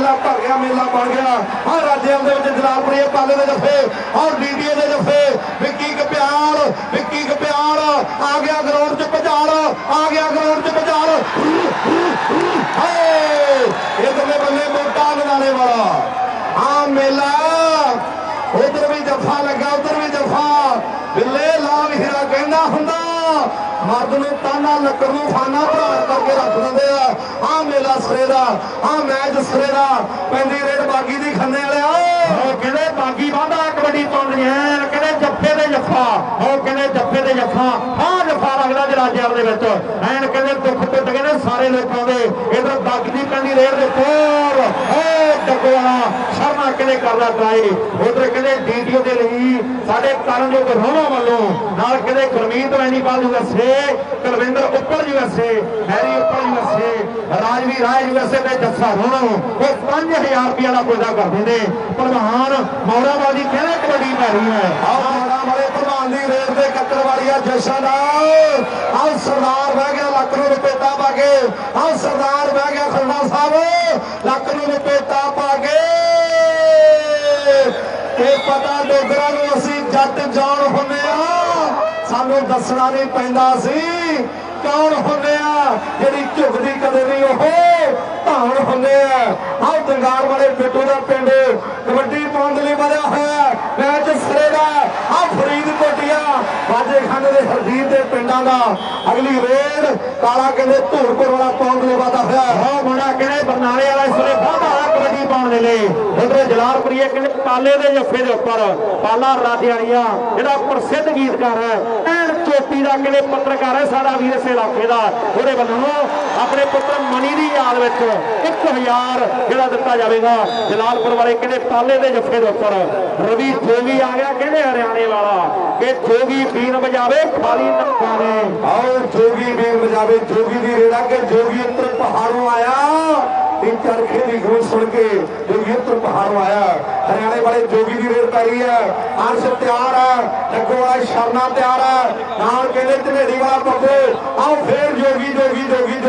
ਬਣ ਗਿਆ। ਆ ਰਾਜਿਆਂ ਦੇ ਵਿੱਚ ਜਲਾਲਪੁਰੀ ਪਾਲੇ ਦੇ ਜੱਫੇ ਔਰ ਡੀਡੀਏ ਦੇ ਜੱਫੇ ਵਿੱਕੀ ਕਪਿਆਲ ਵਿੱਕੀ ਕਪਿਆਲ ਆ ਗਿਆ ਗਰਾਊਂਡ 'ਚ ਭਜਾਲ ਆ ਗਿਆ ਗਰਾਊਂਡ 'ਚ ਭਜਾਲ ਹਾਏ ਇਧਰਲੇ ਬੰਨੇ ਮੋਟਾ ਲਗਾਣੇ ਵਾਲਾ। ਆ ਮੇਲਾ, ਉਧਰ ਵੀ ਜੱਫਾ ਲੱਗਾ ਉਧਰ ਵੀ ਜੱਫਾ ਬਿੱਲੇ ਲਾਲ ਹੀਰਾ ਕਹਿੰਦਾ ਹੁੰਦਾ ਮਰਦ ਨੂੰ ਤਾਨਾ ਲੱਕੜ ਨੂੰ ਫਾਨਾ ਭਰਾ ਕਰਕੇ ਰੱਖ ਦਿੰਦੇ ਆ। ਆ ਮੇਲਾ ਸਰੇ ਦਾ ਆ ਮੈਚ ਸਰੇ ਦਾ। ਪੈਂਦੀ ਰੇਡ ਬਾਗੀ ਦੀ ਖੰਨੇ ਵਾਲਿਆ। ਉਹ ਕਹਿੰਦੇ ਬਾਗੀ ਵਾਂਦਾ ਕਬੱਡੀ ਪਾਉਂਦੀ ਐ ਕਹਿੰਦੇ ਜੱਫੇ ਦੇ ਜੱਫਾ? ਉਹ ਕਹਿੰਦੇ ਜੱਫੇ ਦੇ ਜੱਫਾ? ਆਹ ਜੱਫਾ ਲੱਗਦਾ ਜਰਾਜਿਆਂ ਦੇ ਵਿੱਚ। ਐਨ ਕਹਿੰਦੇ ਦੁੱਖ ਟੁੱਟ ਗਏ ਨੇ ਸਾਰੇ ਲੋਕਾਂ ਦੇ। ਇਧਰ ਬਾਗੀ ਦੀ ਪੈਂਦੀ ਰੇਡ ਦੇ ਉੱਤੇ ਸ਼ਰਮਾ ਕਹਿੰਦੇ ਕਰਦਾ ਟਰਾਈ ਉਧਰ ਕਹਿੰਦੇ ਡੀਟੀਓ ਦੇ ਲਈ ਸਾਡੇ ਕਰਨਜੋਗ ਰੋਣਾ ਵੱਲੋਂ, ਨਾਲ ਕਹਿੰਦੇ ਗੁਰਮੀਤ ਵੈਨੀਪਾਲ ਯੂਐਸਏ ਕੁਲਵਿੰਦਰ ਉੱਪਰ ਯੂਐਸਏ ਹੈਰੀ ਉੱਪਰ ਯੂਐਸਏ ਰਾਜਵੀ ਰਾਜ ਯੂਐਸਏ ਤੇ ਜੱਸਾ ਰੋਣਾ ਉਹ 5000 ਰੁਪਏ ਦਾ ਪੁੱਜਾ ਕਰਦੇ ਨੇ ਪ੍ਰਧਾਨ ਮੌਰਾਬਾਦੀ ਕਹਿੰਦੇ ਕਬੱਡੀ ਪੈ ਰਹੀ ਹੈ? ਆ ਮਾੜਾ ਵਾਲੇ ਪ੍ਰਧਾਨ ਦੀ ਰੇਡ ਦੇ ਕੱਟਣ ਵਾਲੀਆ ਜਸ਼ਨ ਦਾ। ਆ ਸਰਦਾਰ ਬਹਿ ਗਿਆ ਲੱਕ ਨੂੰ ਲਪੇਟਾ ਪਾ ਕੇ। ਆ ਸਰਦਾਰ ਬਹਿ ਗਿਆ ਖੰਡਾ ਸਾਹਿਬ ਲੱਕ ਨੂੰ ਲਪੇਟਾ ਪਾ ਕੇ ਇਹ ਪਤਾ ਡੋਗਰਾ ਨੂੰ ਅਸੀਂ ਜੱਟ ਜਾਣ ਹੁੰਨੇ ਆ। ਸਾਨੂੰ ਦੱਸਣਾ ਨਹੀਂ ਪੈਂਦਾ ਸੀ ਕੌਣ ਹੁੰਦੇ ਆ, ਜਿਹੜੀ ਝੁਕਦੀ ਕਦੇ ਨਹੀਂ ਉਹ ਧਾਣ ਹੁੰਦੇ ਆ। ਆਹ ਦੰਗਾਰ ਵਾਲੇ ਬਿੱਟੂ ਦਾ ਪਿੰਡ, ਕਬੱਡੀ ਪਾਉਣ ਦੇ ਲਈ ਵਧਿਆ ਹੋਇਆ ਹੈ। ਮੈਚ ਸਿਰੇ ਦਾ ਆ। ਫਰੀਦ ਬਾਜੇ ਖਾਨੇ ਦੇ ਹਰਦੀਪ ਦੇ ਪਿੰਡਾਂ ਦਾ। ਅਗਲੀ ਰੇਡ ਕਾਲਾ ਕਹਿੰਦੇ ਧੂੜਪੁਰ ਵਾਲਾ ਪਾਉਣ ਦੇ ਲਈ ਵਧਾ ਹੋਇਆ ਹੈ। ਉਹ ਮੁੰਡਾ ਕਹਿੰਦੇ ਬਰਨਾਲੇ ਵਾਲਾ ਇਸ ਵੇਲੇ ਬਹੁਤ ਦੇ ਲਈ ਉਧਰ ਜਲਾਲਪੁਰੀਏ ਕਹਿੰਦੇ ਪਾਲੇ ਦੇ ਜੱਫੇ ਦੇ ਉੱਪਰ। ਪਾਲਾ ਰਾਜਿਆਣੀਆ ਜਿਹੜਾ ਪ੍ਰਸਿੱਧ ਗੀਤਕਾਰ ਹੈ। ਐਨ ਚੋਟੀ ਦਾ ਕਹਿੰਦੇ ਪੱਤਰਕਾਰ ਹੈ ਸਾਡਾ ਵੀਰ ਇਸੇ ਇਲਾਕੇ ਦਾ? ਉਹਦੇ ਵੱਲੋਂ ਆਪਣੇ ਪੁੱਤਰ ਮਣੀ ਦੀ ਯਾਦ ਵਿੱਚ 1000 ਜਿਹੜਾ ਦਿੱਤਾ ਜਾਵੇਗਾ। ਜਲਾਲਪੁਰ ਵਾਲੇ ਕਹਿੰਦੇ ਪਾਲੇ ਦੇ ਜੱਫੇ ਦੇ ਉੱਪਰ? ਰਵੀ ਜੋਗੀ ਆ ਗਿਆ ਕਹਿੰਦੇ ਹਰਿਆਣੇ ਵਾਲਾ? ਕਿ ਜੋਗੀ ਵੀਰ ਵਜਾਵੇ ਖਾਲੀ ਨੱਕਾਂ ਨੇ। ਆਓ ਜੋਗੀ ਵੀਰ ਵਜਾਵੇ। ਜੋਗੀ ਦੀ ਰੇੜਾ ਕਿ ਜੋਗੀ ਉੱਤਰ ਪਹਾੜੋਂ ਆਇਆ। ਤਿੰਨ ਚਾਰ ਖੇਦੀ ਗੂੰ ਸੁਣ ਕੇ ਜੋਗੀ ਉੱਤਰ ਪਹਾੜੋਂ ਆਇਆ। ਹਰਿਆਣੇ ਵਾਲੇ ਜੋਗੀ ਦੀ ਰੇਡ ਪੈ ਰਹੀ ਹੈ। ਅਰਸ਼ ਤਿਆਰ ਹੈ। ਲੱਗੋ ਵਾਲਾ ਸ਼ਰਨਾ ਤਿਆਰ ਹੈ। ਨਾਲ ਕਹਿੰਦੇ ਝਨੇੜੀ ਵਾਲਾ ਬੱਬੂ ਆਓ ਫੇਰ ਜੋਗੀ ਜੋਗੀ ਜੋਗੀ